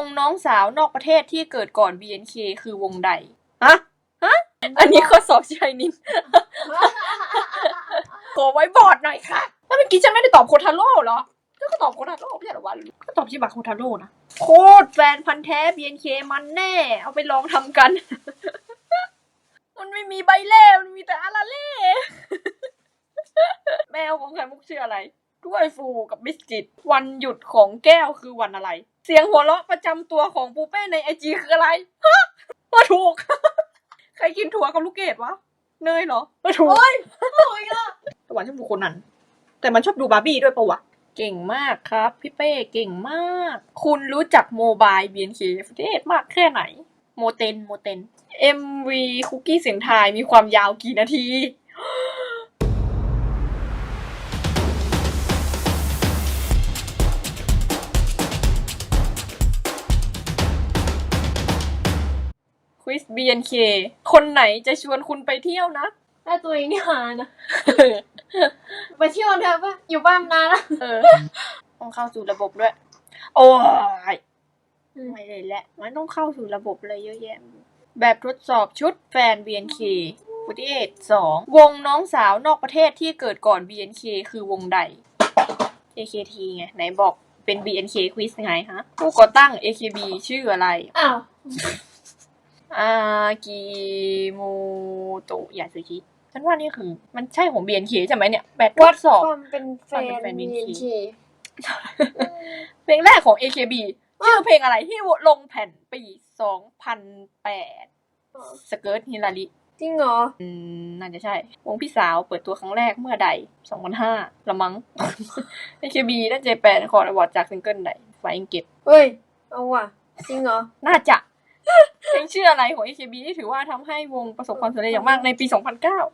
งน้องสาวนอกประเทศที่เกิดก่อน BNK คือวงใดฮะฮะอันนี้ข้อสอบชายนินขอไว้บอร์ดหน่อยค่ะ แล้วเมื่อกี้ฉันไม่ได้ตอบโคทาโร่เหรอฉันก็ตอบโคทาโร่ไม่ใช่เหรอวะก็ตอบชิบะโคทาโร่นะ โคตรแฟนพันธ์แท้ BNK มันแน่ เอาไปลองทำกัน มันไม่มีใบเล่ มันมีแต่อาราเล่ แมวของไข่มุกชื่ออะไร ด้วยฟูกับบิสกิต วันหยุดของแก้วคือวันอะไร เสียงหัวเราะประจำตัวของปูเป้ในไอจีคืออะไรฮะมาถูก ใครกินถั่วกับลูกเกดวะ เนยเหรอมาถูกโอ้ยโอ้ยอะตะวันชอบดูโคนนั้น แต่มันชอบดูบาร์บี้ด้วยปะวะ เก่งมากครับ พี่เป้เก่งมาก คุณรู้จักโมบาย BNK ประเทศมากแค่ไหน โมเตนโมเตน MV คุกกี้เสียงทายมีความยาวกี่นาที ควิส BNK คนไหนจะชวนคุณไปเที่ยวนะถ้าตัวเองนี่หานะ ไปเที่ยวเถอะปะอยู่บ้านนานแล้วเออ ต้องเข้าสู่ระบบด้วย โอ้ยไม่เลยแหละ มันต้องเข้าสู่ระบบเลยเยอะแยะ แบบทดสอบชุดแฟน BNK ฟุตเอทสองวงน้องสาวนอกประเทศที่เกิดก่อน BNK คือวงใด AKT ไง ไหนบอกเป็น BNK quiz ไงฮะ ผู้ก่อตั้ง AKB ชื่ออะไร อ้าว อากิมูโตะยาสุชิฉันว่านี่คือ มันใช่ของ BNK ใช่ไหมเนี่ยแบบทดสอบ ความเป็นแฟความเป็นนแฟน BNK BNK เพลงแรกของ AKB ชื่อเพลงอะไรที่ลงแผ่นปี2008สเกิร์ตฮิลาริจริงเหรอ อืมน่าจะใช่ วงพี่สาวเปิดตัวครั้งแรกเมื่อใด2005ละมั้ง AKB น่าจะแปลคอร์ดอวอร์ดจากซิงเกิลใดไฟอิงเก็ตเฮ้ย เอาว่ะ จริงเหรอ น่าจะ เพลงชื่ออะไรของ AKB ที่ถือว่าทำให้วงประสบความสำเร็จอย่างมากในปี 2009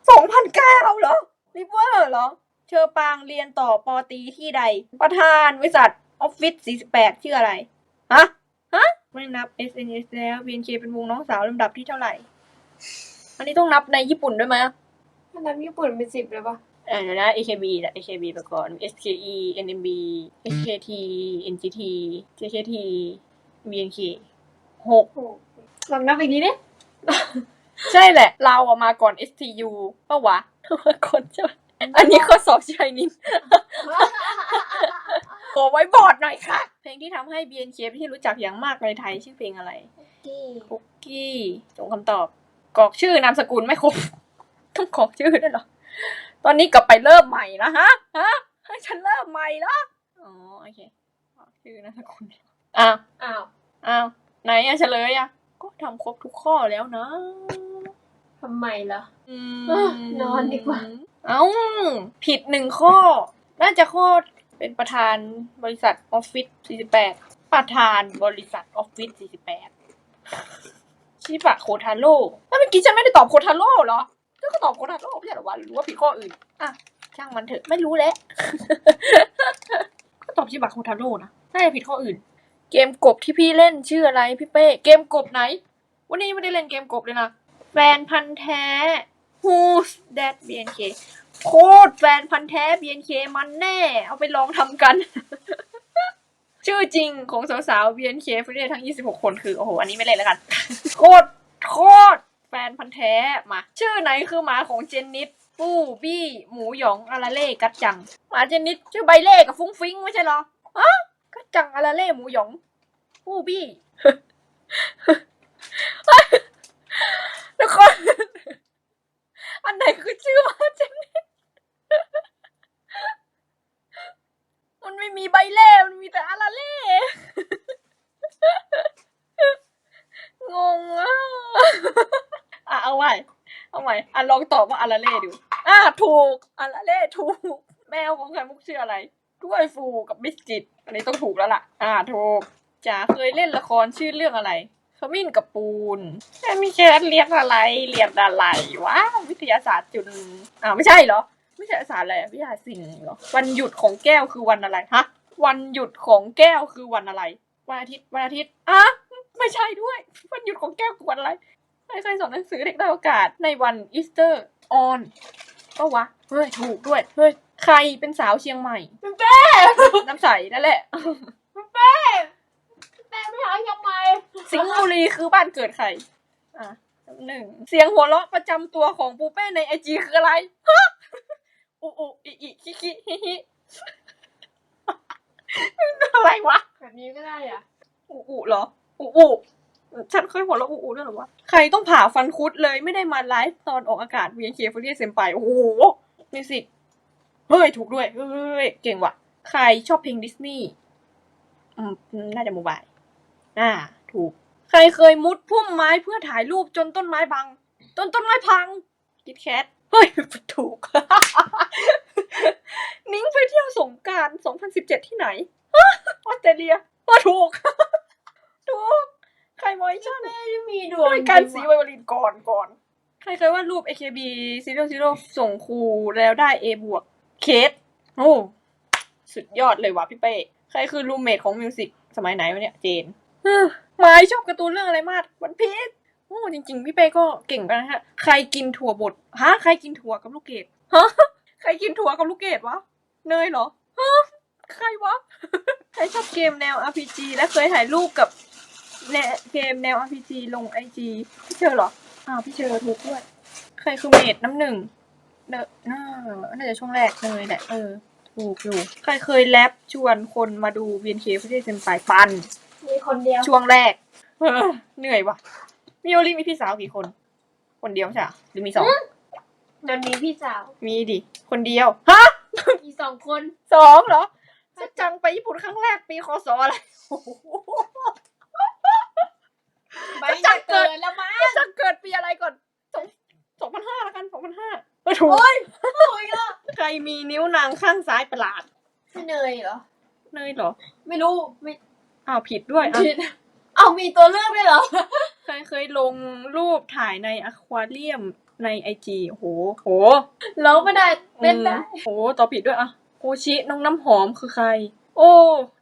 2009เหรอริเวอร์เหรอ เชอปางเรียนต่อปอตรีที่ใด ประธานบริษัทออฟฟิศ48 ชื่ออะไร ฮะ ฮะ ไม่นับ SNS แล้ว BNK เป็นวงน้องสาวลำดับที่เท่าไหร่ อันนี้ต้องนับในญี่ปุ่นด้วยไหมอันนั้นญี่ปุ่นเป็นสิบเลยปะเออเดี๋ยวนะ AKB แหละ AKB ไปก่อน SKE NMB HKT NGT JKT BNK หกโอ้ลองนับอีกทีดิใช่แหละ เราอะมาก่อน STU ปะวะมาก่อนใช่ไหมอันนี้ข้อสอบชายนินขอไว้บอร์ดหน่อยค่ะ เพลงที่ทำให้ BNK เป็นที่รู้จักอย่างมากในไทยชื่อเพลงอะไรปุกกี้ส่งคำตอบกรอกชื่อนามสกุลไม่ครบ ต้องกรอกชื่อด้วยเหรอ ตอนนี้กลับไปเริ่มใหม่นะฮะฮะให้ฉันเริ่มใหม่เหรออ๋อโอเคกรอกชื่อนามสกุลอ้าวอ้าวอ้าว ไหนอะเฉลยอะก็ทำครบทุกข้อแล้วนะ ทำไมล่ะ อืมเออนอนดีกว่า เอ้า ผิดหนึ่งข้อ น่าจะข้อเป็นประธานบริษัทออฟฟิศ48 ประธานบริษัทออฟฟิศ48 ชิบะโคทาโร่แล้วเมื่อกี้ฉันไม่ได้ตอบโคทาโร่เหรอฉันก็ตอบโคทาโร่ไม่ใช่เหรอวะหรือว่าผิดข้ออื่น อะ ช่างมันเถอะ ไม่รู้แล้วก็ตอบชิบะโคทาโร่นะ น่าจะผิดข้ออื่น เกมกบที่พี่เล่นชื่ออะไรพี่เป้เกมกบไหน วันนี้ไม่ได้เล่นเกมกบเลยนะแฟนพันธ์แท้ Who's that BNK โคตรแฟนพันธ์แท้ BNK มันแน่ เอาไปลองทำกัน ชื่อจริงของสาวๆ BNK ฟรีทั้ง 26 คนคือ โอ้โห อันนี้ไม่เล่นแล้วกัน โคตร โคตร แฟนพันธ์แท้ มา ชื่อไหนคือหมาของเจนนิสปู้บี้ หมูหยองอาราเล่กัดจัง หมาเจนนิสชื่อใบเล่กับฟุ้งฟิ้งไม่ใช่หรอฮะ จังอาราเล่หมูหยองปู้บี้แล้วคนอันไหนคือชื่อหมาเจนนิสมันไม่มีใบเล่มันมีแต่อาราเล่งงอะอะเอาใหม่เอาใหม่อะลองตอบว่าอาราเล่ดูอะถูกอาราเล่ถูก แมวของไข่มุกชื่ออะไร ด้วยฟูกับบิสกิต อันนี้ต้องถูกแล้วล่ะ อะถูกจ๋าเคยเล่นละครชื่อเรื่องอะไรขมิ้นกับปูนแม่มีแคทเรียนอะไรเรียนอะไรวะวิทยาศาสตร์จุลอ่าไม่ใช่เหรอวิทยาศาสตร์อะไรวิทยาศิลป์เหรอวันหยุดของแก้วคือวันอะไรฮะวันหยุดของแก้วคือวันอะไร วันอาทิตย์วันอาทิตย์อะไม่ใช่ด้วย วันหยุดของแก้วคือวันอะไรใครเคยสอนหนังสือเด็กได้โอกาสในวันอีสเตอร์ออนก็วะเฮ้ยถูกด้วยเฮ้ย ใครเป็นสาวเชียงใหม่แม่น้ำใสนั่นแหละแม่ไม่หาอยากรีคือบ้านเกิดใคร อะหนึ่ง เสียงหัวเราะประจำตัวของปูเป้ในไอจีคืออะไรฮะอุอุอิอิคิคิฮิฮิอะไรวะ แบบนี้ก็ได้อะอุอุเหรอ อุอุฉันเคยหัวเราะอุอุด้วยเหรอวะ ใครต้องผ่าฟันคุดเลยไม่ได้มาไลฟ์ตอนออกอากาศ VNK ฟ o รียเซมไปโอ้โหมิวสิก เฮ้ย ถูกด้วย เฮ้ย เก่งว่ะ ใครชอบเพลงดิสนีย์อืม น่าจะโมบาย อ่า ถูก ใครเคยมุดพุ่มไม้เพื่อถ่ายรูปจนต้นไม้บัง ต้นต้นไม้พังคิดแคท เฮ้ย ถูก นิ้งไปเที่ยวสงกราร 2017 ที่ไหนออสเตรเลียก็ถูก ถูก ใครมอยชั่นไม่มีดวงด้วยการสีไวว่ะโอลินก่อนก่อน ใครเคยวาดรูป AKB 0 0ส่งครูแล้วได้ A บวก เคสโอ้สุดยอดเลยว่ะพี่เป้ใครคือรูมเมทของมิวสิกสมัยไหนวะเนี่ยเจนเฮ้อหมายชอบการ์ตูนเรื่องอะไรมากวันพีชโอ้จริง ๆ พี่เป้ก็เก่งไปนะฮะใครกินถั่วบดฮะใครกินถั่วกับลูกเกดฮะใครกินถั่วกับลูกเกดวะเนยเหรอฮะใครวะใครชอบเกมแนว RPG และเคยถ่ายรูปกับแนเกมแนว RPG ลงไอจีพี่เชอเหรออ้าวพี่เชอถูกด้วย ใครคือเมดน้ำหนึ่ง เนอะน่าน่าจะช่วงแรกเลยแหละ เออ ถูกอยู่ ใครเคยแรปชวนคนมาดู BNK ประเทศเซนไปปัน มีคนเดียวช่วงแรก เออ เหนื่อยว่ะมีโอลิมีพี่สาวกี่คน คนเดียวใช่ปะหรือมีสอง มันมีพี่สาว มีดิ คนเดียว ฮะ มีสองคนสองเหรอจะจังไปญี่ปุ่นครั้งแรกปีคศอะไรโอ้โหใบจัจะงเกิดเกิดแล้วมั้งจะเกิดปีอะไรก่อนสองสองพันห้าแล้วกันสองพันห้า ถูก โอ้ยโอ้ยละใครมีนิ้วนางข้างซ้ายประหลาด พี่เนยเหรอ เนยเหรอ ไม่รู้ไม่อ้าวผิดด้วยอะผิดเอามีตัวเลือกด้วยเหรอใครเคยลงรูปถ่ายในอควาเรียมในไอจีโห โหร้องไม่ได้เต้นได้ อืมโหตอบผิดด้วยอะโอชิน้องน้ำหอมคือใคร โอ้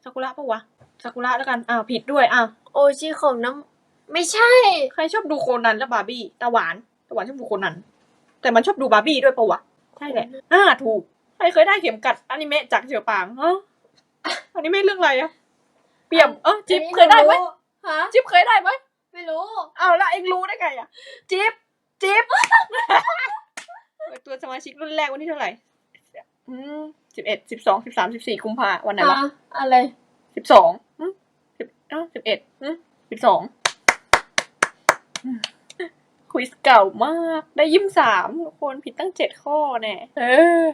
ซากุระปะวะซากุระแล้วกันอ้าวผิดด้วยอะโอชิของน้ำไม่ใช่ ใครชอบดูโคนันและบาร์บี้ตาหวานตาหวานชอบดูโคนัน แต่มันชอบดูบาร์บี้ด้วยปะวะ ใช่แหละ อ่าถูกใครเคยได้เข็มกัดอนิเมะจากเจียวปางฮะอนิเมะเรื่องอะไรอะเปี่ยมเออจิ๊บเคยได้ไหมฮะจิ๊บเคยได้ไหมไม่รู้ เอาแล้วเอ็งรู้ได้ไงอะจิ๊บจิ๊บเปิดตัวสมาชิกรุ่นแรกวันที่เท่าไหร่อืมสิบเอ็ดสิบสองสิบสามสิบสี่กุมภาวันไหนวะฮะอะไรสิบสองสิบอ้าวสิบเอ็ดสิบสอง คุยเก่ามาก ได้ยิ้มสามทุกคนผิดตั้งเจ็ดข้อแน่เออ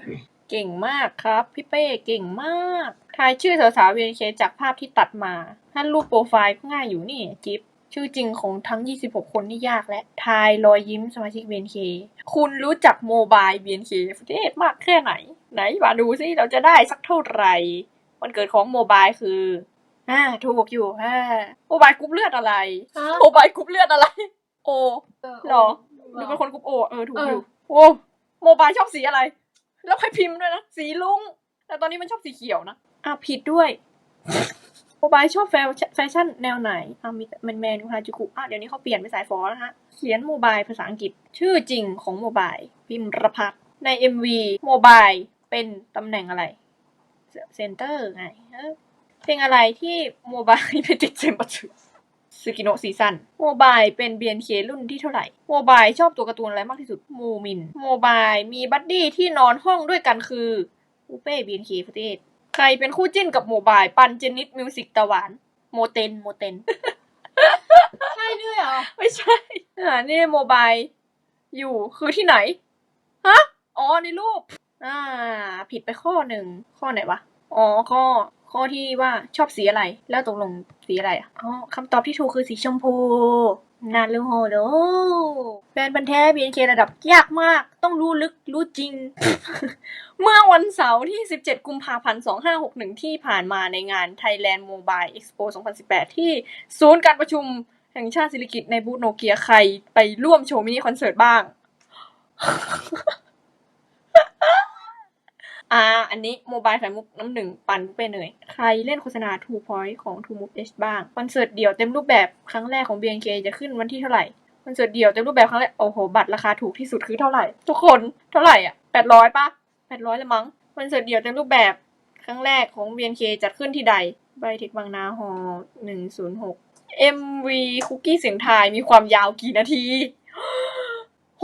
เก่งมากครับ พี่เป้เก่งมากทายชื่อสาวๆ VNK จากภาพที่ตัดมา ถ้ารูปโปรไฟล์ก็ง่ายอยู่นี่จิ๊บชื่อจริงของทั้ง 26 คนนี่ยากและทายรอยยิ้มสมาชิก BNK คุณรู้จักโมบาย BNK ประเทศมากแค่ไหน ไหนมาดูซิเราจะได้สักเท่าไหร่ วันเกิดของโมบายคืออ่าถูกอยู่อ่าโมบายกรุ๊ปเลือดอะไรฮะโมบายกรุ๊ปเลือดอะไร โอหรอหรดูอเป็นคนกรุ๊ปโอเออถูกเออออยู่โอ้โมบายชอบสีอะไร แล้วค่อยพิมพ์ด้วยนะสีลุงแต่ตอนนี้มันชอบสีเขียวนะอะผิดด้วยโมบายชอบแฟชั่นแฟชั่นแนวไหนอะมีแมนแมนฮาจูกุอะเดี๋ยวนี้เขาเปลี่ยนเป็นสายฟอแล้วฮะเขียนโมบายภาษาอังกฤษ ชื่อจริงของโมบายพิมรพัฒน์ใน MV โมบายเป็นตำแหน่งอะไรเซนเตอร์ไงเออเพลงอะไรที่โมบายไปติดเซมบัต สึสกิโนะซีซันโมบายเป็น BNK รุ่นที่เท่าไหร่ โมบายชอบตัวการ์ตูนอะไรมากที่สุด มูมิน โมบายมีบัดดี้ที่นอนห้องด้วยกันคือปูเป้ BNK ประเทศ ใครเป็นคู่จิ้นกับโมบายปันเจนิตมิวสิกตะหวาน โมเตน โมเตน ใช่ด้วยเหรอ ไม่ใช่อ่านี่โมบายอยู่คือที่ไหน ฮะ อ๋อ ในรูป อ่า ผิดไปข้อหนึ่ง ข้อไหนวะ อ๋อ ข้อ ข้อที่ว่าชอบสีอะไร แล้วตกลงสีอะไรอะอ๋อคำตอบที่ถูกคือสีชมพูนารูโฮโดแฟนบันธุ์แท้ BNK ระดับยากมาก ต้องรู้ลึกรู้จริง เมื่อวันเสาร์ที่ 17 กุมภาพันธ์ 2561 ที่ผ่านมาในงาน Thailand Mobile Expo 2018 ที่ศูนย์การประชุมแห่งชาติศิริกิตในบูธโนเกียใครไปร่วมโชว์มินิคอนเสิร์ตบ้าง อ่า อันนี้โมบายไข่มุกน้ำหนึ่งปันไปเนยใครเล่นโฆษณา Two Point ของ Two Move H บ้างคอนเสิร์ตเดี่ยวเต็มรูปแบบครั้งแรกของ BNK จะขึ้นวันที่เท่าไหร่คอนเสิร์ตเดี่ยวเต็มรูปแบบครั้งแรก โอ้โห บัตรราคาถูกที่สุดคือเท่าไหร่ ทุกคนเท่าไหร่อะแปดร้อยปะแปดร้อยละมั้งคอนเสิร์ตเดี่ยวเต็มรูปแบบครั้งแรกของ BNK จัดขึ้นที่ใดไบเทคบางนาฮอหนึ่งศูนย์หก MV คุกกี้เสียงทายมีความยาวกี่นาที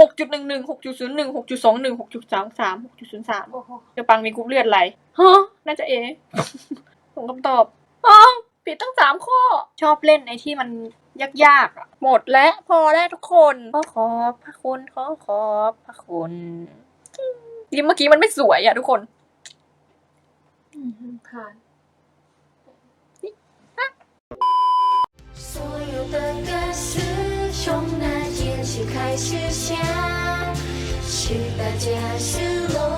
หกจุดหนึ่งหนึ่งหกจุดศูนย์หนึ่งหกจุดสองหนึ่งหกจุดสองสามหกจุดศูนย์สามเดี๋ยวปังมีกรุ๊ปเลือดไหลฮะน่าจะเอส่งคำตอบอ๋อผิดตั้งสามข้อ ชอบเล่นในที่มันยากๆอะ หมดแล้วพอแล้วทุกคนขอขอบพระคุณขอขอบพระคุณยิ้มเมื่อกี้มันไม่สวยอะทุกคนผ่าน 就开始想是大家是我